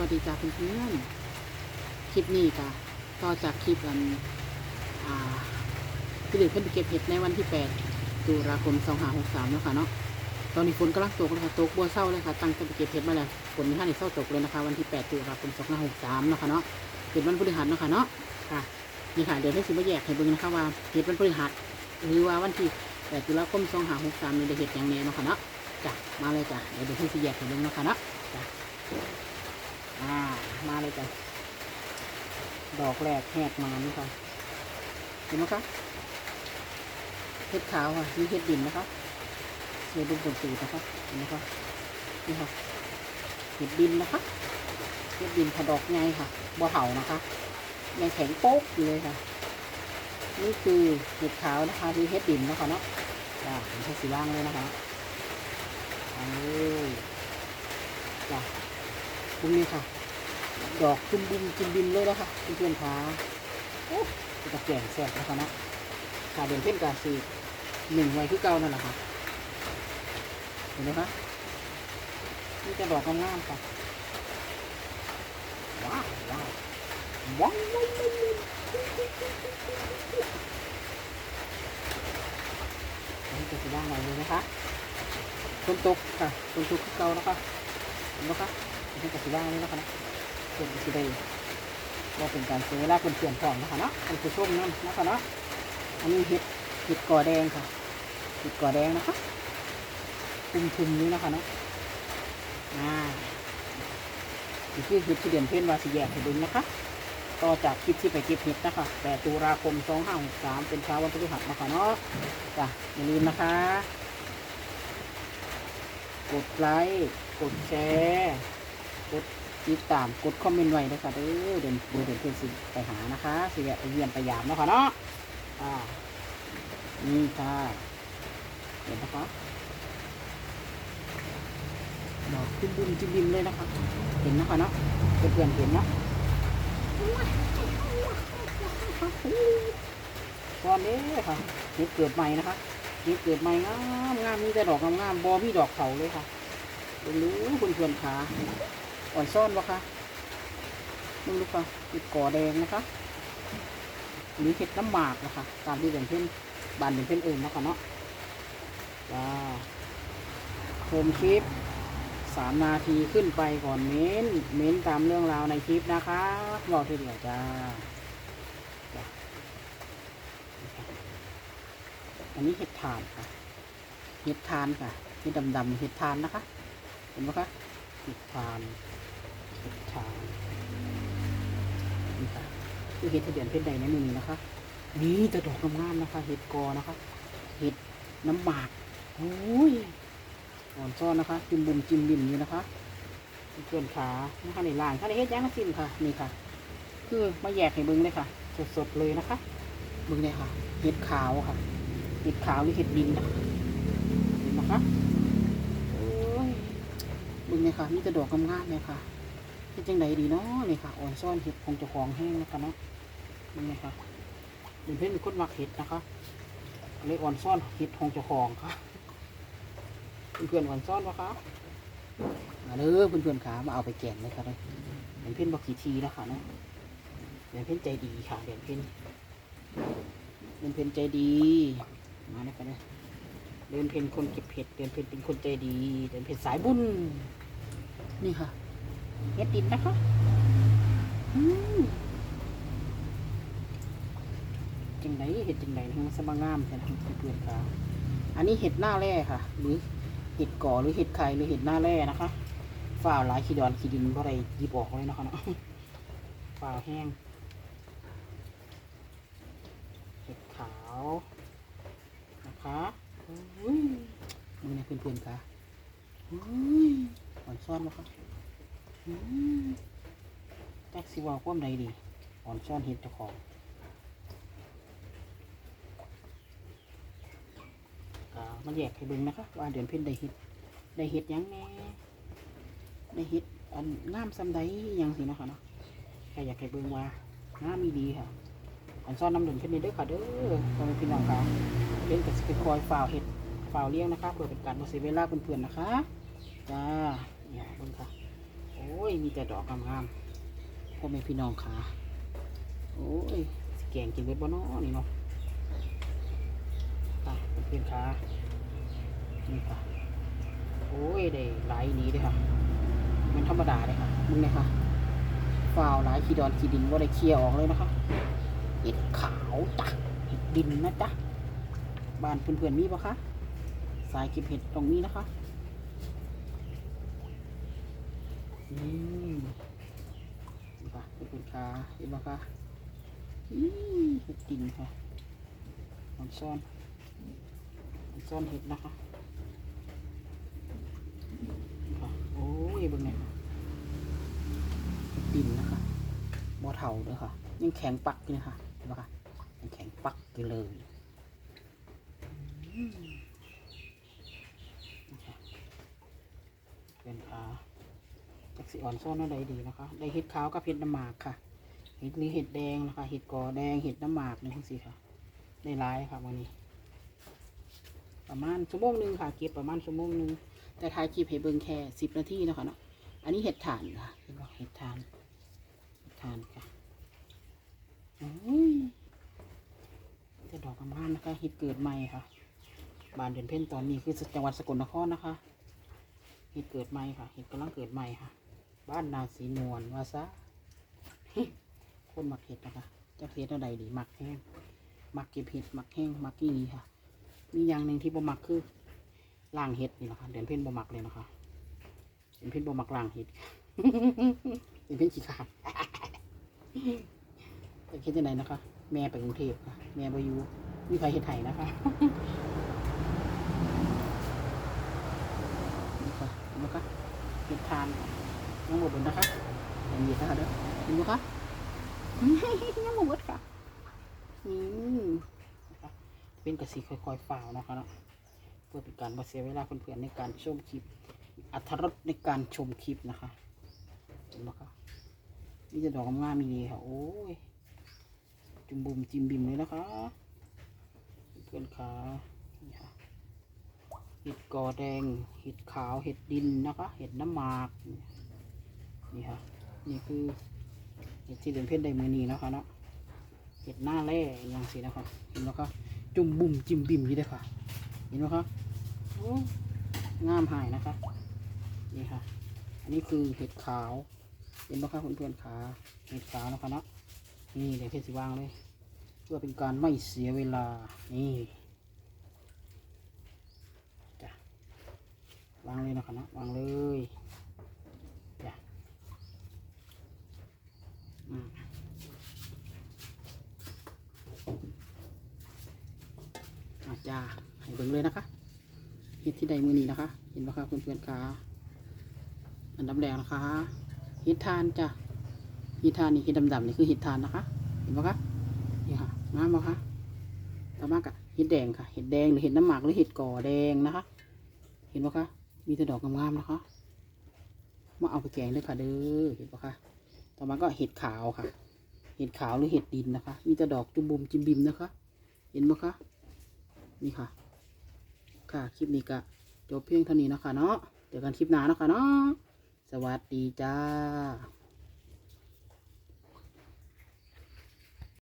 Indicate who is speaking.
Speaker 1: วัสดีจ้าเพื่อนๆคลิปนี้ค่ะต่อจากคลิปอันพี่เหลือเพิ่นไปเก็บเห็ดในวันที่8ตุลาคม2563แล้วค่ะเนาะตอนนี้ฝนกำลังตกเลยค่ะตกบัวเศร้าเลยค่ะ ตั้งแต่ไปเก็บเห็ดมาแล้วฝนไม่ทันได้เศร้าตกเลยนะคะ วันที่8ตุลาคม2563เนาะค่ะเนาะเป็นวันพฤหัสเนาะค่ะเนาะค่ะนี่ค่ะเดี๋ยวให้สิมาแยกให้เบิ่งนะคะว่าเห็ดวันพฤหัสหรือว่าวันที่8ตุลาคม2563มีได้เห็ดอย่างแน่เนาะค่ะเนาะจ้ะมาเลยจ้ะเดี๋ยวเดี๋ยวให้สิแยกให้เบิ่งเนาะค่ะเนาะจ้ะ อ่า มาเลยจ้ะ ดอกแรกแหกมานี่ค่ะเห็นไหมคะเห็ดขาวค่ะนี่เห็ดดินนะคะเห็ดดินบนตูดนะคะเห็นไหมคะนี่ค่ะเห็ดดินนะคะเห็ดดินค่ะดอกไงค่ะบัวเห่านะคะยังแข็งโป๊กอยู่เลยค่ะ นี่คือเห็ดขาวนะคะคือเห็ดดินนะคะเนาะจ้าเห็นแค่สีล่างเลยนะคะเอาเลยจ้า ตรงนี้ค่ะ ดอกจุ่มบินจุ่มบินเลยนะคะเพื่อนๆค่ะโอ้ตะแกรงแซ่บนะคะนะขาเดินเพ่นกาสีหนึ่งไว้คือเก่านั่นแหละค่ะ เห็นไหมคะนี่จะดอกงามๆค่ะว้าวว้าวว้าวว้าวว้าวอันนี้จะสีด้านไหนเลยนะคะฝนตกค่ะฝนตกคือเก่านะคะเห็นไหมคะ นี่ก็สีด้านนี้นะคะนะเพื่อนสิได้ว่าเป็นการเสียเวลาเพื่อนเพื่อนพร้อมนะคะเนาะเป็นผู้มนั่นนะคะเนาะอันนี้เห็ดเห็ดก่อแดงค่ะเห็ดก่อแดงนะคะคุมทุมนี้นะคะเนาะอ่านี่คือเห็ดที่เด่นเพื่อนวาสีแยกให้ดึงนะคะต่อจากคลิปที่ไปเก็บเห็ดนะคะแต่ตุลาคม2563เป็นเช้าวันพฤหัสนะคะเนาะจ้ะอย่าลืมนะคะ กดไลค์ กดแชร์ กดติดตามกดคอมเมนต์ไว้ด้วยค่ะเด้อเดินเดินเดินเพื่อนสิไปหานะคะสิแวะไปเยี่ยมไปยามนะค่ะเนาะอ่านี่ค่ะเห็นนะคะดอกขึ้นบินจิ้มบินเลยนะคะ เห็นนะคะเนาะเพื่อนเห็นเนาะตอนนี้ค่ะนี่เกิดใหม่นะคะนี่เกิดใหม่งามงามมีแต่ดอกงามๆบอมีดอกเขาเลยค่ะดูรู้เพื่อนๆขา อ่อนซ่อนวะคะมึงดูค่ะติดก่อแดงนะคะหรือเห็ดน้ำหมากนะคะตามที่เป็นเพื่อนบานเป็นเพื่อนอื่นนะคะเนาะจ้าโคมคลิปสามนาทีขึ้นไปก่อนเม้น เม้นตามเรื่องราวในคลิปนะคะรอทีเดียวจ้า อันนี้เห็ดทานค่ะ เห็ดทานค่ะเห็ดดำๆเห็ดทานนะคะ เห็นไหมคะ เห็ดทาน เห็ดทานนี่ค่ะคือเห็ดทะเบียนเพชรใดนมือนี้นะคะ นี่จะดอกงามๆนะคะ เห็ดกอนะคะ เห็ดน้ำหมากโอ้ยอ่อนซ้อนนะคะ จิ้มบุ่มจิ้มบิ่มนี่นะคะเพื่อนขานะคะในล่างถ้าในเฮ็ดย่างก็จิ้มค่ะ นี่ค่ะ คือมาแยกให้เบิ้งเลยค่ะ สดๆเลยนะคะเบิ้งเลยค่ะ เห็ดขาวค่ะ เห็ดขาวหรือเห็ดดินนะคะเห็นนะคะโอ้ยบึงเนี่ยค่ะมีแต่ดอกงามๆเนี่ยค่ะ เฮ็ดจังไดดีเนาะนี่ค่ะอ่อนซ่อนเห็ดของเจ้าของแห้งนะคะเนาะนี่ยค่ะเป็นเพื่อนเป็นคนมักเห็ดนะคะเลยอ่อนซ่อนเห็ดของเจ้าของค่ะเพื่อนๆอ่อนซ่อนปะคะมาเด้อเพื่อนๆขามาเอาไปแกงเลยค่ะเลยเด่นเพ่นบอกกี่ทีแล้วค่ะเนาะเด่นเพ่นใจดีค่ะเด่นเพ่นเด่นเพ่นใจดีมาเลยค่ะเลยเดินเพนคนเก็บเห็ดเดินเพนเป็นคนใจดี เดินเพนสายบุญนี่ค่ะ เห็ดดินนะคะอืมจังไดเห็ดจังไดทั้งสบางามใช่ไหมเพื่อนค่ะอันนี้เห็ดหน้าแร่ค่ะ หรือเห็ดก่อหรือเห็ดไข่หรือเห็ดหน้าแร่นะคะฝ้าหลายขีดอนขีดินเพราะอะไรยิบออกเลยนะคะเนาะฝ้าแห้ง เห็ดขาวนะคะอุ้ยมึงเนี่ยเพื่อนๆค่ะอุ้ยอ่อนซ่อนมาครับ จ็คสิว่าความใดดีอ่อนซ่อนเห็ดเจ้าของอ่ามาแยกให้เบิ่งนะคะว่าเดือนเพ็ญได้เห็ดได้เห็ดยังแน่ได้เห็ดอันงามซำใดยังสินะคะเนาะใครอยากให้เบิ่งว่างามมีดีค่ะอ่อนซ่อนน้ำเดือนเพ็ญนี่เด้อค่ะเด้อพ่อแม่พี่น้องค่ะเป็นกับสคอยฝ่าวเห็ดฝ่าวเลี้ยงนะคะเพื่อเป็นการบริเวลาเพื่อนๆนะคะจ้าเนี่ยเบิ่งค่ะ โอ้ย มีแต่ดอกงามๆพ่อแม่พี่น้องขาโอ้ยสแกงกินเบิดบ่นาะนี่เนาะไปเพื่อนขานี่ค่ะโอ้ย ได้หลายนี้ด้วยค่ะ มันธรรมดาเลยค่ะ มึงเนี่ยค่ะฟาวหลายขีดอนขีดินว่าได้เคลียร์ออกเลยนะคะเห็ดขาวจ้ะเห็ดดินนะจ๊ะบ้านเพื่อนๆมีปะคะ สายเก็บเห็ดตรงนี้นะคะ อืมเห็ นปะเพื่อนๆขาเห็นปะคะอืมเห็ดดินค่ะมันซ่อนมันซ่อนเห็ดนะคะค่ะโอ้ยเบิ่งเนี่ยเห็ดดินนะคะบ่เท่าเลยค่ะ ยังแข็งปักอยู่เลยค่ะเห็นปะคะยังแข็งปักอยู่เลยเป็นอา จักสีอ่อนซ่อนอะไรดีนะคะ ได้เห็ดขาวกับเห็ดน้ำหมากค่ะ เห็ดหรือเห็ดแดงนะคะ เห็ดกอแดง เห็ดน้ำหมากนี่ทั้งสี่ค่ะ ได้หลายค่ะวันนี้ ประมาณชั่วโมงหนึ่งค่ะ เก็บประมาณชั่วโมงหนึ่งแต่ท้ายคลิปให้เบิ่งแค่สิบนาทีนะคะเนาะ อันนี้เห็ดถ่านค่ะเห็นบ่เห็ดถ่านเห็ดถ่านค่ะโอ้ยแต่ดอกงามๆนะคะเห็ดเกิดใหม่ค่ะ บานเดือนเพ่นตอนนี้คือจังหวัดสกลนครนะคะเห็ดเกิดใหม่ค่ะเห็ดกำลังเกิดใหม่ค่ะ บ้านนาสีนวลวาซะคนหมักเห็ดนะคะจะเห็ดอะไรดีหมักแห้งหมักเก็บเห็ดหมักแห้งหมักกี่นี้ค่ะ มีอย่างหนึ่งที่บ่หมักคือล่างเห็ดนี่นะคะเดือนเพ่นบ่หมักเลยนะคะเดือนเพ่นบ่หมักล่างเห็ดเดือนเพ่นขี้ขาดแต่คิดยังไงนะคะ แม่ไปกรุงเทพค่ะ แม่ไปอยู่มีใครเห็ดไห่นะคะ นี่ค่ะเห็นไหมคะเห็ดทานยังหมดเลยนะคะยังมีนะคะเด้อ นไหมคะยังหมดค่ะอืมนะคะเป็นกระสีค่อยๆฝ่าวนะคะเนาะเพื่อเป็นการมาเสียเวลาเพื่อนๆในการชมคลิปอัธรสในการชมคลิปนะคะเห็นไหมคะนี่จะดอกงามมีดีค่ะ โอ้ย จุ่มบุ่มจิ้มบิ่มเลยนะคะ เพื่อนๆขานี่ค่ะเห็ดกอแดง เห็ดขาว เห็ดดินนะคะ เห็ดน้ำหมาก นี่ค่ะ นี่คือ ห็ดที่เดือนเพ็ญได้มือนี้นะคะเนาะเห็ดหน้าแร่อย่างสินะคะเห็นไหมคะจุ่มบุ่มจิ้มบิ่มนี่เลยค่ะ เห็นไหมคะโอ้งามหายนะคะ นี่ค่ะ อันนี้คือเห็ดขาว เห็นไหมคะเพื่อนๆขาเห็ดขาวนะคะเนาะนี่เดี๋ยวเพชรสิวางเลย เพื่อเป็นการไม่เสียเวลา นี่วางเลยนะครับนะวางเลยจ้ะอืมอา จ้าให้เบิ่งเลยนะคะเห็ดที่ใดมือนี้นะคะ เห็นไหมคะเพื่อนๆคะอันดับแรกนะคะเห็ดทานจ้ะเห็ดทานนี่เห็ดดำๆนี่คือเห็ดทานนะคะ เห็นไหมคะนี่ค่ะงามไหมคะต่อมากะเห็ดแดงค่ะ เห็ดแดงหรือเห็ดน้ำหมากหรือเห็ดก่อแดงนะคะ เห็นไหมคะมีแต่ดอกงามๆนะคะ มาเอาไปแกงเลยค่ะเด้อเห็นปะคะต่อมาก็เห็ดขาวค่ะ เห็ดขาวหรือเห็ดดินนะคะ มีแต่ดอกจุ่มบุมจิมบิมนะคะ เห็นไหมคะ นี่ค่ะ ค่ะ คลิปนี้ก็จบเพียงเท่านี้นะคะเนาะ เจอกันคลิปหน้านะคะเนาะ สวัสดีจ้า